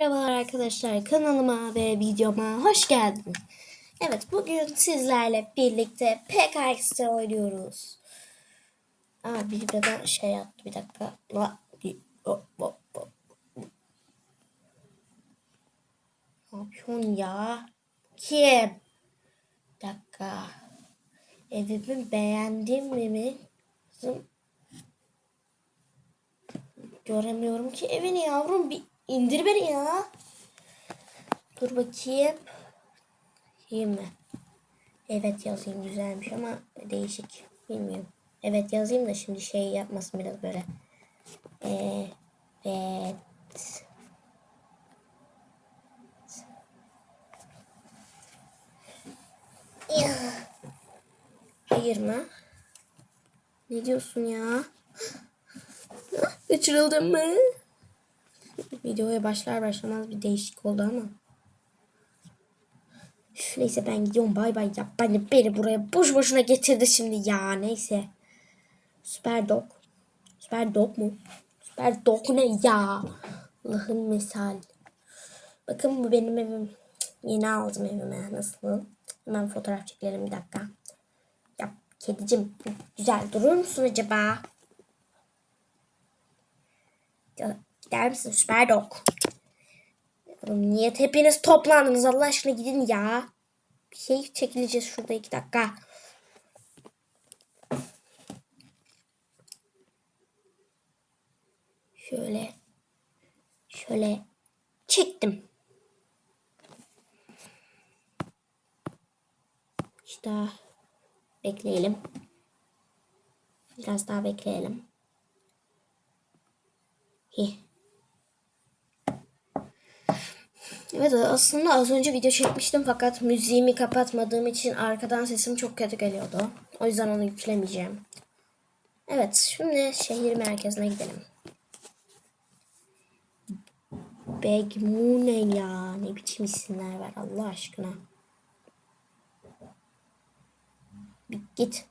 Merhabalar arkadaşlar kanalıma ve videoma hoş geldiniz. Evet bugün sizlerle birlikte PKX'de oynuyoruz. Aa biri bana şey yaptı bir dakika. La, bir, hop, hop, hop. Ne yapıyorsun ya? Kim? Bir dakika. Evimi beğendin mi mi? Kızım. Göremiyorum ki evini yavrum bir indir beni ya. Dur bakayım. İyi mi? Evet yazayım güzelmiş ama değişik. Bilmiyorum. Evet yazayım da şimdi şey yapmasın biraz böyle. Evet. Ya. Hayır mı? Ne diyorsun ya? Kaçırıldım mı? Videoya başlar başlamaz bir değişik oldu ama. Üf, neyse ben gidiyorum bay bay ya. Beni, beni buraya boş boşuna getirdi şimdi ya neyse. Süper dog. Süper dog mu? Süper dog ne ya? Allah'ın misal. Bakın bu benim evim. Yeni aldım evime. Nasıl? Hemen fotoğraf çekelim bir dakika. Ya kedicim güzel durur musun acaba? Gider misin süper dog? Niye hepiniz toplandınız Allah aşkına gidin ya. Bir şey çekileceğiz şurada iki dakika. Şöyle. Şöyle çektim. İşte bekleyelim. Biraz daha bekleyelim. Hi. Evet aslında az önce video çekmiştim fakat müziğimi kapatmadığım için arkadan sesim çok kötü geliyordu. O yüzden onu yüklemeyeceğim. Evet şimdi şehir merkezine gidelim. Begmune ya ne biçim isimler var Allah aşkına. Bir git.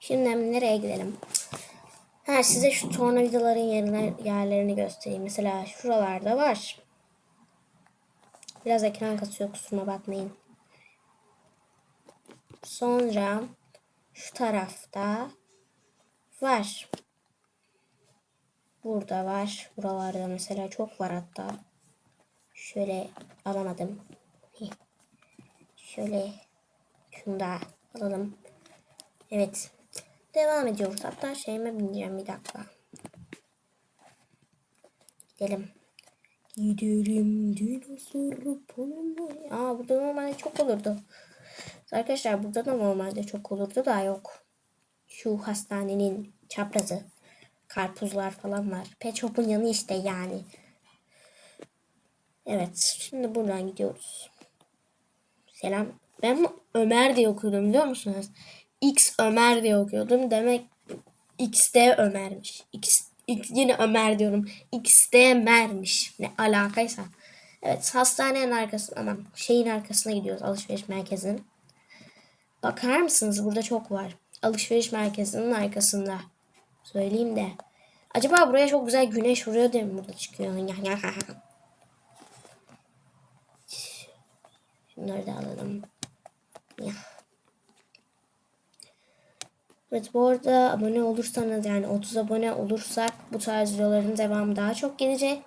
Şimdi nereye gidelim? Ha size şu tornavidaların yerine, yerlerini göstereyim. Mesela şuralarda var. Biraz ekran kasıyor kusuruma bakmayın. Sonra şu tarafta var. Burada var. Buralarda mesela çok var hatta. Şöyle alamadım. Şöyle şunu da alalım. Evet. Devam ediyoruz. Hatta şeyime bineceğim bir dakika. Gidelim. Gidelim dinozor polonboy. Aa burada normalde çok olurdu. Arkadaşlar burada da normalde çok olurdu da yok. Şu hastanenin çaprazı. Karpuzlar falan var. Pet Shop'un yanı işte yani. Evet. Şimdi buradan gidiyoruz. Selam. Ben Ömer diye okuyordum biliyor musunuz? X Ömer diye okuyordum. Demek XD Ömer'miş. X yine Ömer diyorum. XD Mer'miş. Ne alakaysa. Evet hastanenin arkasına aman şeyin arkasına gidiyoruz alışveriş merkezinin. Bakar mısınız burada çok var. Alışveriş merkezinin arkasında. Söyleyeyim de. Acaba buraya çok güzel güneş vuruyor diye mi burada çıkıyor? Şunları da alalım. Ya. Evet bu arada abone olursanız yani 30 abone olursak bu tarz videoların devamı daha çok gelecek.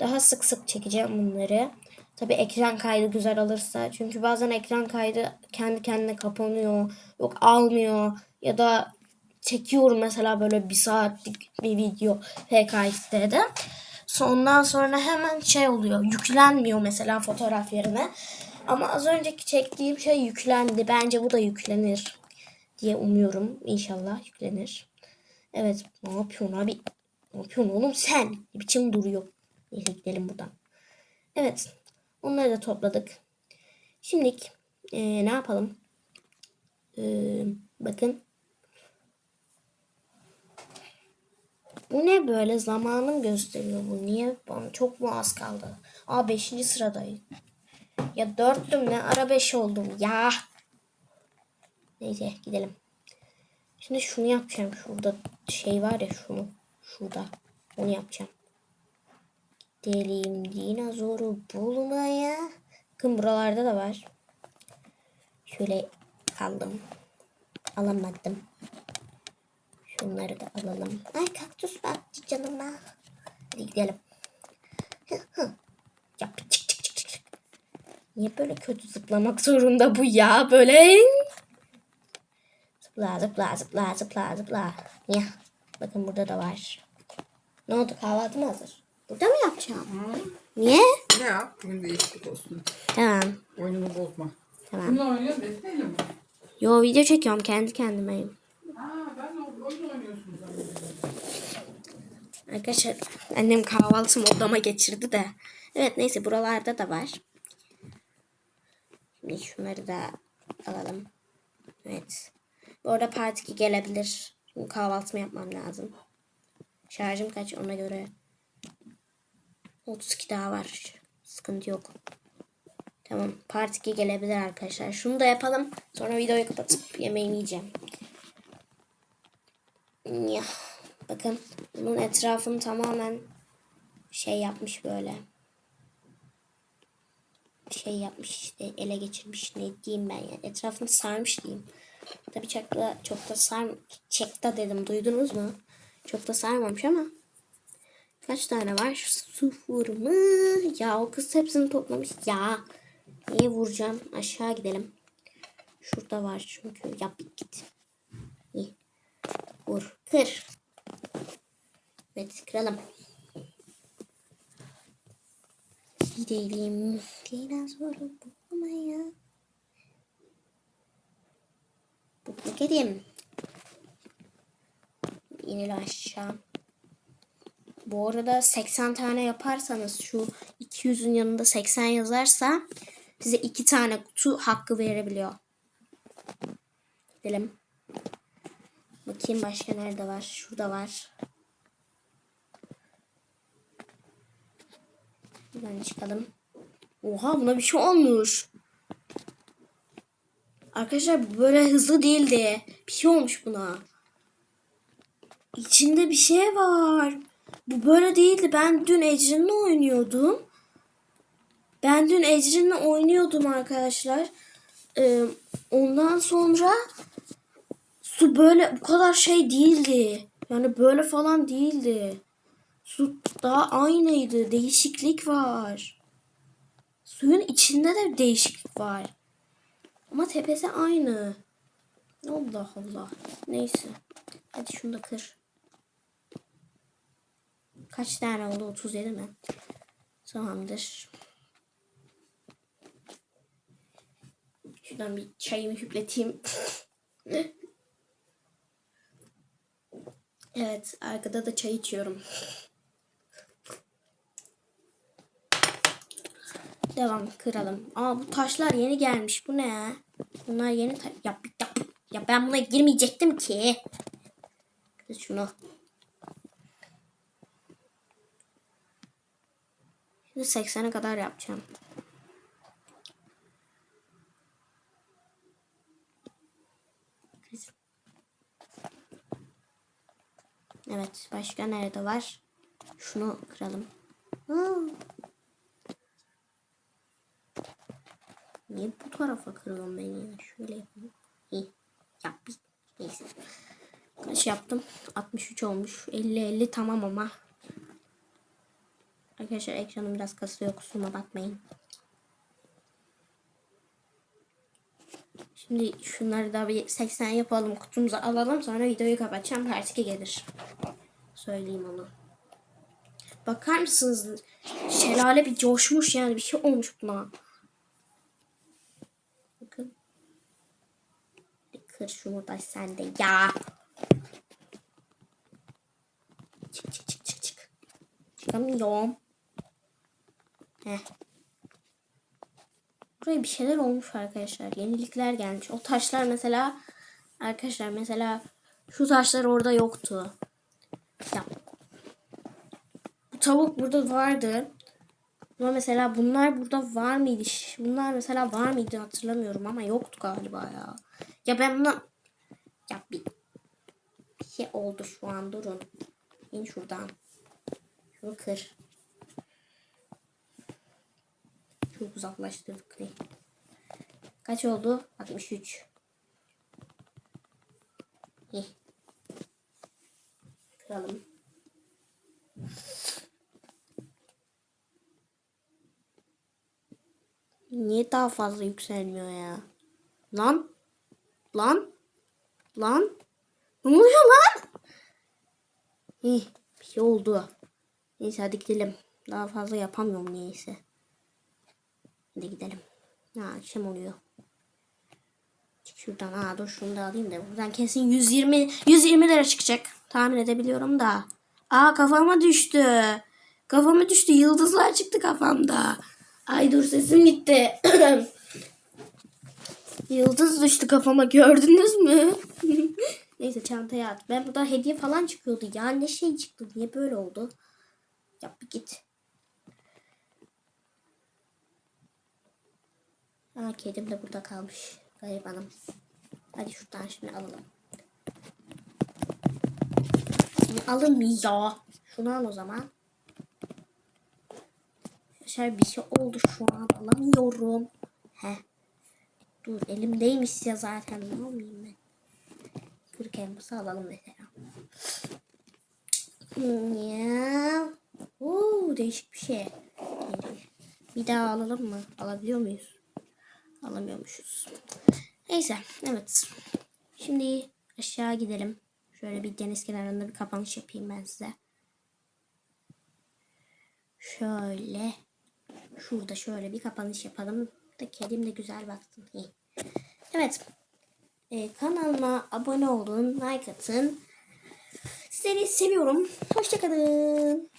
Daha sık sık çekeceğim bunları. Tabi ekran kaydı güzel alırsa. Çünkü bazen ekran kaydı kendi kendine kapanıyor. Yok almıyor. Ya da çekiyorum mesela böyle bir saatlik bir video PKX'de. Ondan sonra hemen şey oluyor. Yüklenmiyor mesela fotoğraf yerine. Ama az önceki çektiğim şey yüklendi. Bence bu da yüklenir diye umuyorum. İnşallah yüklenir. Evet ne yapıyorsun abi? Ne yapıyorsun oğlum sen? Ne biçim duruyor? Neyse gidelim buradan. Evet. Onları da topladık. Şimdi e, ne yapalım? E, bakın. Bu ne böyle zamanım gösteriyor bu. Niye? Bana çok mu az kaldı? Aa 5. sıradayım. Ya dörttüm ne ara 5 oldum ya. Neyse gidelim. Şimdi şunu yapacağım. Şurada şey var ya şunu. Şurada. Onu yapacağım. Gidelim dinozoru bulmaya. Bakın buralarda da var. Şöyle aldım. Alamadım. Şunları da alalım. Ay kaktüs baktı canıma. Hadi gidelim. Hı hı. Ya çık çık çık çık. çık. Niye böyle kötü zıplamak zorunda bu ya? Böyle zıpla zıpla zıpla zıpla zıpla. Ya. Bakın burada da var. Ne oldu kahvaltı mı hazır? Burada mı yapacağım? Niye? Ne yap? Bugün değişiklik olsun. Tamam. Oyunumu bozma. Tamam. Kimle oynuyorsun? Defne'yle mi? Yo video çekiyorum kendi kendimeyim. Ha ben de oyun oynuyorsun zannediyorum. Arkadaşlar annem kahvaltımı odama geçirdi de. Evet neyse buralarda da var. Şimdi şunları da alalım. Evet. Bu arada part 2 gelebilir. Kahvaltımı yapmam lazım. Şarjım kaç ona göre. 32 daha var. Sıkıntı yok. Tamam. Part 2 gelebilir arkadaşlar. Şunu da yapalım. Sonra videoyu kapatıp yemeğimi yiyeceğim. Ya. Bakın. Bunun etrafını tamamen şey yapmış böyle. Şey yapmış işte ele geçirmiş ne diyeyim ben ya. Etrafını sarmış diyeyim. Tabii çok da, çok da sar çekta dedim duydunuz mu? Çok da sarmamış ama. Kaç tane var? Sıfır mı? Ya o kız hepsini toplamış. Ya. Niye vuracağım? Aşağı gidelim. Şurada var çünkü. Yap git. İyi. Vur. Kır. Evet kıralım. Gidelim. Dinozoru bulmaya. Gidelim. İnelim aşağı. Bu arada 80 tane yaparsanız şu 200'ün yanında 80 yazarsa size 2 tane kutu hakkı verebiliyor. Gidelim. Bakayım başka nerede var? Şurada var. Buradan çıkalım. Oha buna bir şey olmuş. Arkadaşlar böyle hızlı değildi. Bir şey olmuş buna. İçinde bir şey var. Bu böyle değildi. Ben dün Ecrin'le oynuyordum. Ben dün Ecrin'le oynuyordum arkadaşlar. Ee, ondan sonra su böyle bu kadar şey değildi. Yani böyle falan değildi. Su daha aynıydı. Değişiklik var. Suyun içinde de değişiklik var. Ama tepesi aynı. Allah Allah. Neyse. Hadi şunu da kır. Kaç tane oldu? 37 mi? Tamamdır. Şuradan bir çayımı hüpleteyim. evet. Arkada da çay içiyorum. Devam kıralım. Aa bu taşlar yeni gelmiş. Bu ne? Bunlar yeni ta- ya, ya, ya ben buna girmeyecektim ki. Kır şunu. Şimdi 80'e kadar yapacağım. Evet. Başka nerede var? Şunu kıralım. Aa. Niye bu tarafa kırıyorum ben ya? Şöyle yapayım. İyi. Yap. Neyse. Kaç yaptım? 63 olmuş. 50-50 tamam ama. Arkadaşlar ekranım biraz kasıyor. Kusuruma bakmayın. Şimdi şunları da bir 80 yapalım. Kutumuzu alalım. Sonra videoyu kapatacağım. Part 2 gelir. Söyleyeyim onu. Bakar mısınız? Şelale bir coşmuş yani. Bir şey olmuş buna. Bakın. Bir kır şunu sen de ya. Çık çık çık çık çık. Çıkamıyorum. Heh. Buraya bir şeyler olmuş arkadaşlar. Yenilikler gelmiş. O taşlar mesela arkadaşlar mesela şu taşlar orada yoktu. Ya. Bu tavuk burada vardı. Ama mesela bunlar burada var mıydı? Bunlar mesela var mıydı hatırlamıyorum ama yoktu galiba ya. Ya ben buna ya bir, bir şey oldu şu an durun. İn şuradan. Şunu kır. Çok uzaklaştırdık. Kaç oldu? 63. Heh. Kıralım. Niye daha fazla yükselmiyor ya? Lan? Lan? Lan? Ne oluyor lan? Hih, bir şey oldu. Neyse hadi gidelim. Daha fazla yapamıyorum neyse. Hadi gidelim. Ha akşam oluyor. Şuradan. Ha dur şunu da alayım da. Buradan kesin 120 120 lira çıkacak. Tahmin edebiliyorum da. Aa kafama düştü. Kafama düştü. Yıldızlar çıktı kafamda. Ay dur sesim gitti. Yıldız düştü kafama gördünüz mü? Neyse çantaya at. Ben burada hediye falan çıkıyordu. Ya ne şey çıktı? Niye böyle oldu? Yap bir git. Aa kedim de burada kalmış. Garibanım. Hadi şuradan şimdi alalım. Bunu alınmıyor. Şunu al o zaman. Şöyle bir şey oldu şu an. Alamıyorum. He. Dur elimdeymiş ya zaten. Ne yapayım ben? Kırık elması alalım mesela. Hmm, Ya. Oo, değişik bir şey. Bir daha alalım mı? Alabiliyor muyuz? Alamıyormuşuz. Neyse. Evet. Şimdi aşağı gidelim. Şöyle bir deniz kenarında bir kapanış yapayım ben size. Şöyle. Şurada şöyle bir kapanış yapalım. Da kedim de güzel baksın. İyi. Evet. Ee, kanalıma abone olun, like atın. Sizleri seviyorum. Hoşçakalın.